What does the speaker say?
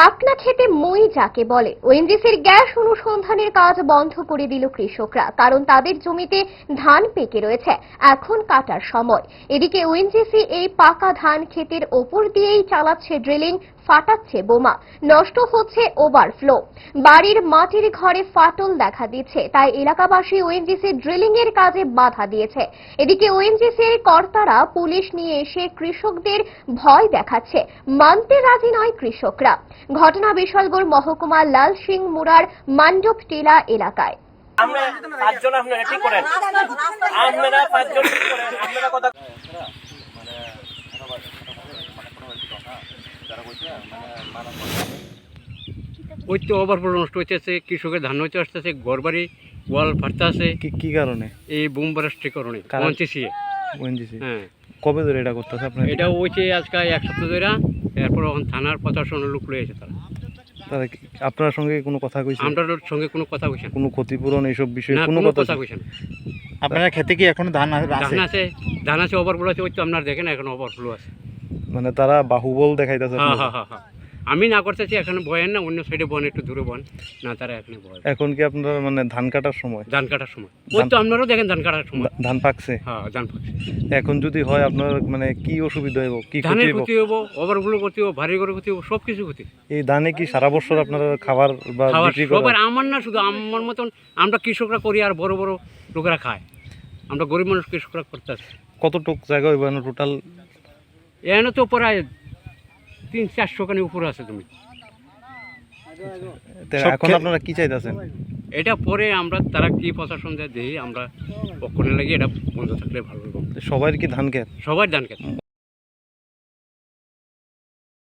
পাকনা খেতে মই যাকে বলে, ওএনজিসির গ্যাস অনুসন্ধানের কাজ বন্ধ করে দিল কৃষকরা, কারণ তাদের জমিতে ধান পেকে রয়েছে, এখন কাটার সময়। এদিকে ওএনজিসি এই পাকা ধান ক্ষেতের ওপর দিয়েই চালাচ্ছে ড্রিলিং ফাটাচ্ছে বোমা। নষ্ট হচ্ছে ওভারফ্লো। বাড়ির মাটির ঘরে ফাটল দেখা দিচ্ছে। তাই এলাকাবাসী ওএনজিসি ড্রিলিং এর কাজে বাধা দিয়েছে। এদিকে ওএনজিসি এর কর্তারা পুলিশ নিয়ে এসে কৃষকদের ভয় দেখাচ্ছে। মানতে রাজি নয় কৃষকরা। ঘটনা বিশালগড় মহকুমার লাল সিং মুরার মান্ডপ টিলা এলাকায়। আমরা পাঁচজন আপনারা ঠিক করেন। আপনারা পাঁচজন ঠিক করেন। আপনারা কথা ওই তো ওভারফ্লো নষ্ট হইতেছে কৃষকের ধান হইতে আসতেছে ঘরবাড়ি ওয়াল ফাটতে আছে। কি কি কারণে? এই বুম ব্রাস্টের কারণে কারণ? ওএনজিসি হ্যাঁ। কবে ধরে এটা করতেছে আপনার? এটা হয়েছে আজকে এক সপ্তাহ ধরে এরপর এখন থানার প্রশাসন লোক লয়েছে তারা। তারা আপনার সঙ্গে কোনো কথা কইছে? ওর সঙ্গে কোনো কথা কইছে কোনো ক্ষতিপূরণ এইসব বিষয়ে কোনো কথা কইছে? না। আপনারা খেতে কি এখন ধান আছে ধান আছে? ধান আছে ওভারফ্লো আছে ওই তো আপনার দেখেন এখন ওভারফ্লো আছে। মানে তারা বাহুবল দেখাইতেছে হ্যাঁ হ্যাঁ হ্যাঁ আমি না করতেছি এখানে বয়েন না অন্য সাইডে বন একটু দূরে বন। না তারা এখানে বয় এখন কি আপনারা মানে ধান কাটার সময়? ধান কাটার সময়। ওই তো আপনারাও দেখেন ধান কাটার সময়। ধান পাকছে? হ্যাঁ ধান পাকছে। এখন যদি হয় আপনার মানে কি অসুবিধা হইব? কি ক্ষতি ধানের হইব? ক্ষতি হব ওভারফ্লো ক্ষতি হব ভারী করে ক্ষতি হব সব কিছু ক্ষতি। এই ধানে কি সারা বছর আপনারা খাবার বা খাবার বিক্রি সবার করা আমার না শুধু আমার মতন আমরা কৃষকরা করি আর বড় বড় লোকেরা খায়। আমরা গরিব মানুষ কৃষকরা করতেছি কতটুক জায়গা হইব টোটাল এখানে তো প্রায় তিন চারশো খানি উপরে আছে তুমি এখন আপনারা কি চাইতেছেন? এটা পরে আমরা তারা কি প্রশাসন দেয় দেখি আমরা পক্ষণে লাগে এটা বন্ধ থাকলে ভালো হবে সবাই কি ধান খেত সবার ধান খেত